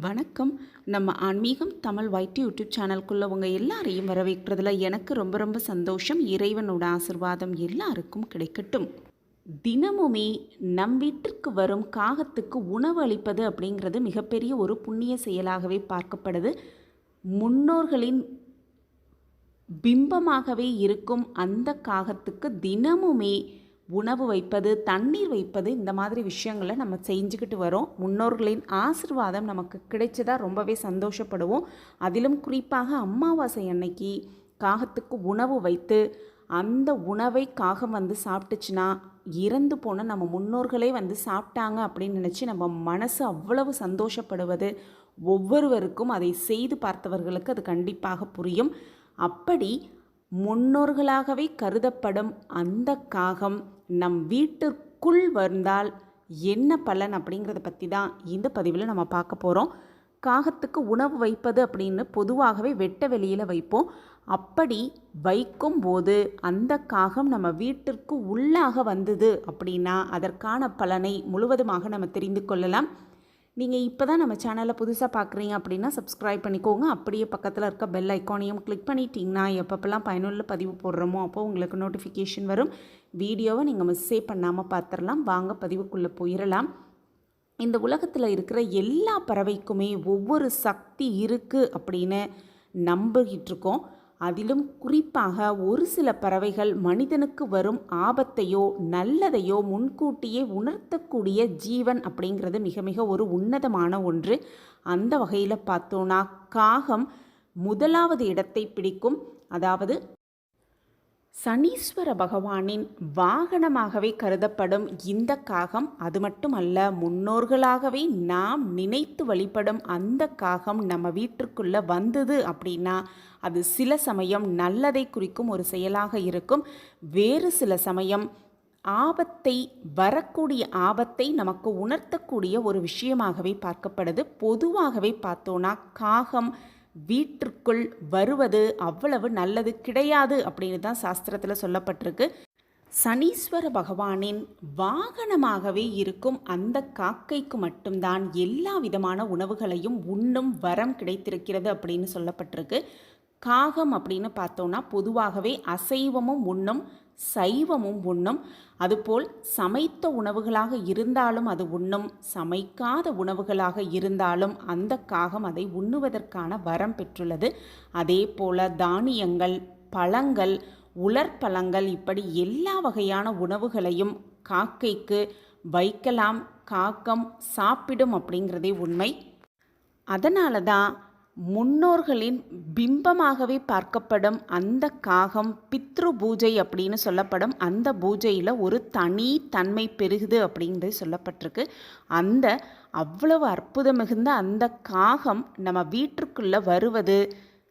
வணக்கம். நம்ம ஆன்மீகம் தமிழ் வைட்டி யூடியூப் சேனல்குள்ளே உங்கள் எல்லாரையும் வரவேற்கிறதுல எனக்கு ரொம்ப ரொம்ப சந்தோஷம். இறைவனோட ஆசிர்வாதம் எல்லாருக்கும் கிடைக்கட்டும். தினமுமே நம் வீட்டிற்கு வரும் காகத்துக்கு உணவு அளிப்பது அப்படிங்கிறது மிகப்பெரிய ஒரு புண்ணிய செயலாகவே பார்க்கப்படுது. முன்னோர்களின் பிம்பமாகவே இருக்கும் அந்த காகத்துக்கு தினமுமே உணவு வைப்பது தண்ணீர் வைப்பது இந்த மாதிரி விஷயங்களை நம்ம செஞ்சுக்கிட்டு வரோம். முன்னோர்களின் ஆசிர்வாதம் நமக்கு கிடைச்சதா ரொம்பவே சந்தோஷப்படுவோம். அதிலும் குறிப்பாக அமாவாசை அன்னைக்கு காகத்துக்கு உணவு வைத்து அந்த உணவை காகம் வந்து சாப்பிட்டுச்சுன்னா இறந்து போன நம்ம முன்னோர்களே வந்து சாப்பிட்டாங்க அப்படின்னு நினச்சி நம்ம மனசு அவ்வளவு சந்தோஷப்படுவது. ஒவ்வொருவருக்கும் அதை செய்து பார்த்தவர்களுக்கு அது கண்டிப்பாக புரியும். அப்படி முன்னோர்களாகவே கருதப்படும் அந்த காகம் நம் வீட்டிற்குள் வந்தால் என்ன பலன் அப்படிங்கிறத பற்றி தான் இந்த பதிவில் நம்ம பார்க்க போகிறோம் காகத்துக்கு உணவு வைப்பது அப்படின்னு பொதுவாகவே வெட்ட வெளியில் வைப்போம். அப்படி வைக்கும் போது அந்த காகம் நம்ம வீட்டிற்கு உள்ளாக வந்தது அப்படின்னா அதற்கான பலனை முழுவதுமாக நம்ம தெரிந்து கொள்ளலாம். நீங்கள் இப்போ தான் நம்ம சேனலை புதுசாக பார்க்குறீங்க அப்படின்னா சப்ஸ்கிரைப் பண்ணிக்கோங்க. அப்படியே பக்கத்தில் இருக்க பெல் ஐக்கானையும் கிளிக் பண்ணிட்டீங்கன்னா எப்பப்பெல்லாம் பயனுள்ள பதிவு போடுறோமோ அப்போது உங்களுக்கு நோட்டிஃபிகேஷன் வரும். வீடியோவை நீங்கள் மிஸ்ஸே பண்ணாமல் பார்த்துடலாம் வாங்க பதிவுக்குள்ளே போயிடலாம் இந்த உலகத்தில் இருக்கிற எல்லா பறவைக்குமே ஒவ்வொரு சக்தி இருக்குது அப்படின்னு நம்பிக்கிட்டு இருக்கோம். அதிலும் குறிப்பாக ஒரு சில பறவைகள் மனிதனுக்கு வரும் ஆபத்தையோ நல்லதையோ முன்கூட்டியே உணர்த்தக்கூடிய ஜீவன் அப்படிங்கிறது மிக மிக ஒரு உன்னதமான ஒன்று. அந்த வகையில் பார்த்தோன்னா காகம் முதலாவது இடத்தை பிடிக்கும். அதாவது சனீஸ்வர பகவானின் வாகனமாகவே கருதப்படும் இந்த காகம். அது மட்டுமல்ல முன்னோர்களாகவே நாம் நினைத்து வழிபடும் அந்த காகம் நம்ம வீட்டிற்குள்ளே வந்தது அப்படின்னா அது சில சமயம் நல்லதை குறிக்கும் ஒரு செயலாக இருக்கும். வேறு சில சமயம் ஆபத்தை வரக்கூடிய ஆபத்தை நமக்கு உணர்த்தக்கூடிய ஒரு விஷயமாகவே பார்க்கப்படுது. பொதுவாகவே பார்த்தோன்னா காகம் வீட்டிற்குள் வருவது அவ்வளவு நல்லது கிடையாது அப்படின்னு தான் சாஸ்திரத்தில் சொல்லப்பட்டிருக்கு. சனீஸ்வர பகவானின் வாகனமாகவே இருக்கும் அந்த காக்கைக்கு மட்டும்தான் எல்லா விதமான உணவுகளையும் உண்ணும் வரம் கிடைத்திருக்கிறது அப்படின்னு சொல்லப்பட்டிருக்கு. காகம் அப்படின்னு பார்த்தோன்னா பொதுவாகவே அசைவமும் உண்ணும் சைவமும் உண்ணும். அதுபோல் சமைத்த உணவுகளாக இருந்தாலும் அது உண்ணும் சமைக்காத உணவுகளாக இருந்தாலும் அந்த காகம் அதை உண்ணுவதற்கான வரம் பெற்றுள்ளது. அதே போல தானியங்கள் பழங்கள் உலர்பழங்கள் இப்படி எல்லா வகையான உணவுகளையும் காக்கைக்கு வைக்கலாம் காக்கம் சாப்பிடும் அப்படிங்கிறதே உண்மை. அதனால தான் முன்னோர்களின் பிம்பமாகவே பார்க்கப்படும் அந்த காகம் பித்ரு பூஜை அப்படின்னு சொல்லப்படும். அந்த பூஜையில் ஒரு தனி தன்மை பெருகுது அப்படின்றது சொல்லப்பட்டிருக்கு. அந்த அவ்வளவு அற்புதம் மிகுந்த அந்த காகம் நம்ம வீட்டிற்குள்ளே வருவது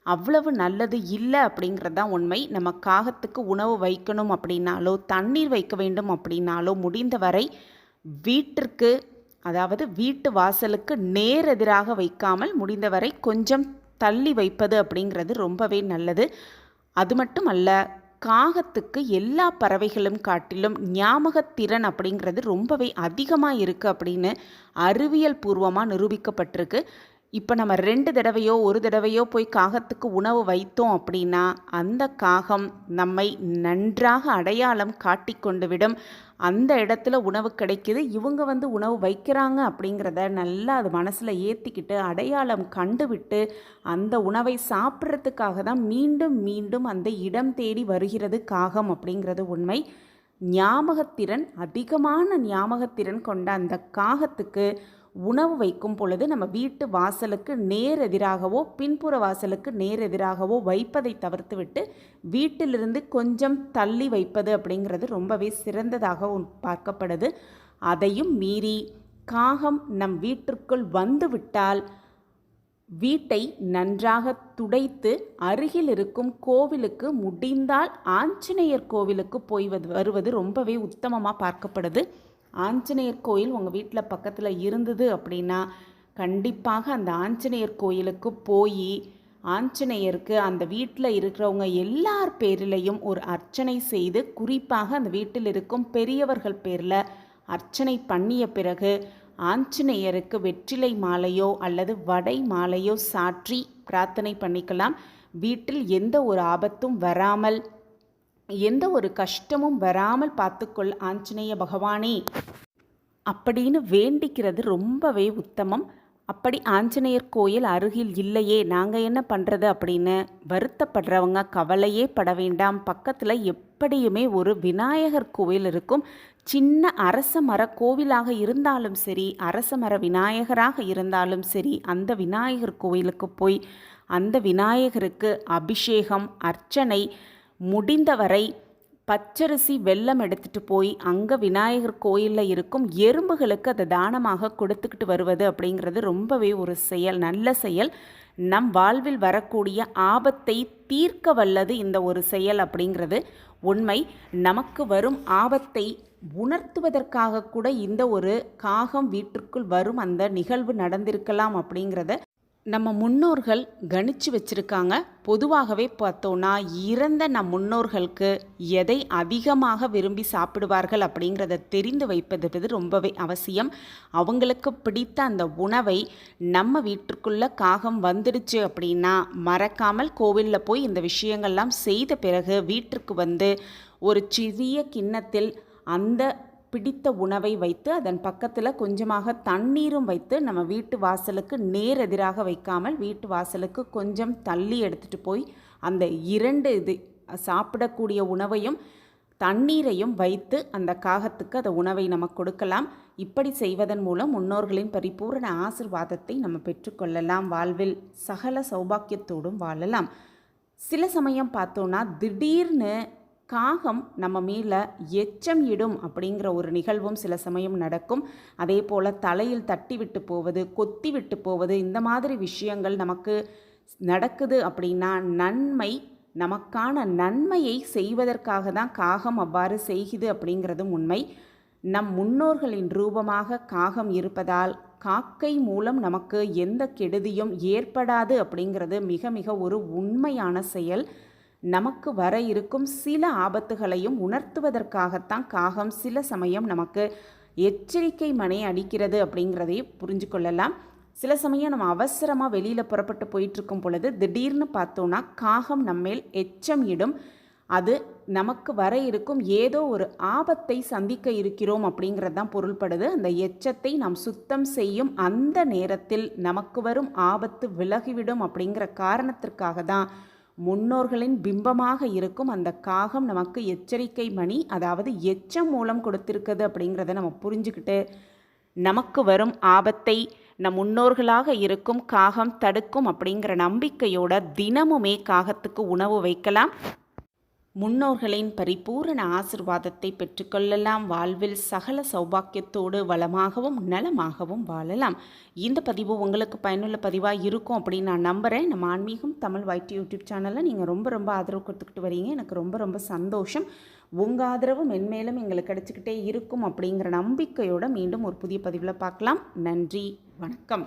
அவ்வளவு நல்லது இல்லை அப்படிங்கிறது தான் உண்மை. நம்ம காகத்துக்கு உணவு வைக்கணும் அப்படின்னாலோ தண்ணீர் வைக்க வேண்டும் அப்படின்னாலோ முடிந்தவரை வீட்டிற்கு அதாவது வீட்டு வாசலுக்கு நேர் எதிராக வைக்காமல் முடிந்தவரை கொஞ்சம் தள்ளி வைப்பது அப்படிங்கிறது ரொம்பவே நல்லது. அது மட்டும் அல்ல காகத்துக்கு எல்லா பறவைகளும் காட்டிலும் ஞாபகத்திறன் அப்படிங்கிறது ரொம்பவே அதிகமாக இருக்குது அப்படின்னு அறிவியல் பூர்வமாக நிரூபிக்கப்பட்டிருக்கு. இப்போ நம்ம ரெண்டு தடவையோ ஒரு தடவையோ போய் காகத்துக்கு உணவு வைத்தோம் அப்படின்னா அந்த காகம் நம்மை நன்றாக அடையாளம் காட்டி கொண்டு விடும் அந்த இடத்துல உணவு கிடைக்கிது இவங்க வந்து உணவு வைக்கிறாங்க அப்படிங்கிறத நல்லா அது மனசில் ஏற்றிக்கிட்டு அடையாளம் கண்டுவிட்டு அந்த உணவை சாப்பிட்றதுக்காக தான் மீண்டும் மீண்டும் அந்த இடம் தேடி வருகிறது காகம் அப்படிங்கிறது உண்மை. ஞாபகத்திறன் அதிகமான ஞாபகத்திறன் கொண்ட அந்த காகத்துக்கு உணவு வைக்கும் பொழுது நம்ம வீட்டு வாசலுக்கு நேர் எதிராகவோ பின்புற வாசலுக்கு நேர் எதிராகவோ வைப்பதை தவிர்த்துவிட்டு வீட்டிலிருந்து கொஞ்சம் தள்ளி வைப்பது அப்படிங்கிறது ரொம்பவே சிறந்ததாக பார்க்கப்படுது. அதையும் மீறி காகம் நம் வீட்டிற்குள் வந்துவிட்டால் வீட்டை நன்றாக துடைத்து அருகில் இருக்கும் கோவிலுக்கு முடிந்தால் ஆஞ்சநேயர் கோவிலுக்கு போய் வருவது ரொம்பவே உத்தமமாக பார்க்கப்படுது. ஆஞ்சநேயர் கோயில் உங்கள் வீட்டில் பக்கத்தில் இருந்தது அப்படின்னா கண்டிப்பாக அந்த ஆஞ்சநேயர் கோயிலுக்கு போய் ஆஞ்சநேயருக்கு அந்த வீட்டில் இருக்கிறவங்க எல்லார் பேரிலையும் ஒரு அர்ச்சனை செய்து குறிப்பாக அந்த வீட்டில் இருக்கும் பெரியவர்கள் பேரில் அர்ச்சனை பண்ணிய பிறகு ஆஞ்சநேயருக்கு வெற்றிலை மாலையோ அல்லது வடை மாலையோ சாற்றி பிரார்த்தனை பண்ணிக்கலாம். வீட்டில் எந்த ஒரு ஆபத்தும் வராமல் எந்த ஒரு கஷ்டமும் வராமல் பார்த்துக்கொள் ஆஞ்சநேய பகவானே. அப்படின்னு வேண்டிக்கிறது ரொம்பவே உத்தமம். அப்படி ஆஞ்சநேயர் கோயில் அருகில் இல்லையே நாங்கள் என்ன பண்ணுறது அப்படின்னு வருத்தப்படுறவங்க கவலையே பட வேண்டாம். பக்கத்தில் எப்படியுமே ஒரு விநாயகர் கோவில் இருக்கும். சின்ன அரச மர கோவிலாக இருந்தாலும் சரி அரச மர விநாயகராக இருந்தாலும் சரி அந்த விநாயகர் கோவிலுக்கு போய் அந்த விநாயகருக்கு அபிஷேகம் அர்ச்சனை முடிந்தவரை பச்சரிசி வெல்லம் எடுத்துட்டு போய் அங்கே விநாயகர் கோயிலில் இருக்கும் எறும்புகளுக்கு அதை தானமாக கொடுத்துக்கிட்டு வருவது அப்படிங்கிறது ரொம்பவே ஒரு செயல் நல்ல செயல். நம் வாழ்வில் வரக்கூடிய ஆபத்தை தீர்க்க வல்லது இந்த ஒரு செயல் அப்படிங்கிறது உண்மை. நமக்கு வரும் ஆபத்தை உணர்த்துவதற்காக கூட இந்த ஒரு காகம் வீட்டிற்குள் வரும் அந்த நிகழ்வு நடந்திருக்கலாம் அப்படிங்கிறத நம்ம முன்னோர்கள் கணிச்சு வச்சிருக்காங்க. பொதுவாகவே பார்த்தோன்னா இறந்த நம் முன்னோர்களுக்கு எதை அதிகமாக விரும்பி சாப்பிடுவார்கள் அப்படிங்கிறத தெரிந்து வைப்பது ரொம்பவே அவசியம். அவங்களுக்கு பிடித்த அந்த உணவை நம்ம வீட்டுக்குள்ளே காகம் வந்துடுச்சு அப்படின்னா மறக்காமல் கோவிலில் போய் இந்த விஷயங்கள்லாம் செய்த பிறகு வீட்டிற்கு வந்து ஒரு சிறிய கிண்ணத்தில் அந்த பிடித்த உணவை வைத்து அதன் பக்கத்தில் கொஞ்சமாக தண்ணீரும் வைத்து நம்ம வீட்டு வாசலுக்கு நேரெதிராக வைக்காமல் வீட்டு வாசலுக்கு கொஞ்சம் தள்ளி எடுத்துகிட்டு போய் அந்த இரண்டு இது சாப்பிடக்கூடிய உணவையும் தண்ணீரையும் வைத்து அந்த காகத்துக்கு அந்த உணவை நம்ம கொடுக்கலாம். இப்படி செய்வதன் மூலம் முன்னோர்களின் பரிபூரண ஆசிர்வாதத்தை நம்ம பெற்றுக்கொள்ளலாம் வாழ்வில் சகல சௌபாக்கியத்தோடும் வாழலாம். சில சமயம் பார்த்தோன்னா திடீர்னு காகம் நம்ம மேலே எச்சம் இடும் அப்படிங்கிற ஒரு நிகழ்வும் சில சமயம் நடக்கும். அதே போல் தலையில் தட்டி விட்டு போவது கொத்தி விட்டு போவது இந்த மாதிரி விஷயங்கள் நமக்கு நடக்குது அப்படின்னா நன்மை நமக்கான நன்மையை செய்வதற்காக தான் காகம் அவ்வாறு செய்குது அப்படிங்கிறதும் உண்மை. நம் முன்னோர்களின் ரூபமாக காகம் இருப்பதால் காக்கை மூலம் நமக்கு எந்த கெடுதியும் ஏற்படாது அப்படிங்கிறது மிக மிக ஒரு உண்மையான செயல். நமக்கு வர இருக்கும் சில ஆபத்துகளையும் உணர்த்துவதற்காகத்தான் காகம் சில சமயம் நமக்கு எச்சரிக்கை மனை அடிக்கிறது அப்படிங்கிறதையும் புரிஞ்சு கொள்ளலாம். சில சமயம் நம்ம அவசரமாக வெளியில் புறப்பட்டு போயிட்டுருக்கும் பொழுது திடீர்னு பார்த்தோன்னா காகம் நம்மேல் எச்சம் இடும். அது நமக்கு வர இருக்கும் ஏதோ ஒரு ஆபத்தை சந்திக்க இருக்கிறோம் அப்படிங்கிறது தான் பொருள்படுது. அந்த எச்சத்தை நாம் சுத்தம் செய்யும் அந்த நேரத்தில் நமக்கு வரும் ஆபத்து விலகிவிடும் அப்படிங்கிற காரணத்திற்காக தான் முன்னோர்களின் பிம்பமாக இருக்கும் அந்த காகம் நமக்கு எச்சரிக்கை மணி அதாவது எச்சம் மூலம் கொடுத்திருக்குது அப்படிங்கிறத நம்ம புரிஞ்சுக்கிட்டு நமக்கு வரும் ஆபத்தை நம் முன்னோர்களாக இருக்கும் காகம் தடுக்கும் அப்படிங்கிற நம்பிக்கையோட தினமுமே காகத்துக்கு உணவு வைக்கலாம். முன்னோர்களின் பரிபூரண ஆசிர்வாதத்தை பெற்றுக்கொள்ளலாம். வாழ்வில் சகல சௌபாக்கியத்தோடு வளமாகவும் நலமாகவும் வாழலாம். இந்த பதிவு உங்களுக்கு பயனுள்ள பதிவாக இருக்கும் அப்படின்னு நான் நம்புகிறேன் நம்ம ஆன்மீகம் தமிழ் வைட்டி யூடியூப் சேனலில் நீங்கள் ரொம்ப ரொம்ப ஆதரவு கொடுத்துக்கிட்டு வரீங்க. எனக்கு ரொம்ப ரொம்ப சந்தோஷம். உங்கள் ஆதரவு மென்மேலும் எங்களுக்கு கிடச்சிக்கிட்டே இருக்கும் அப்படிங்கிற நம்பிக்கையோடு மீண்டும் ஒரு புதிய பதிவில் பார்க்கலாம். நன்றி. வணக்கம்.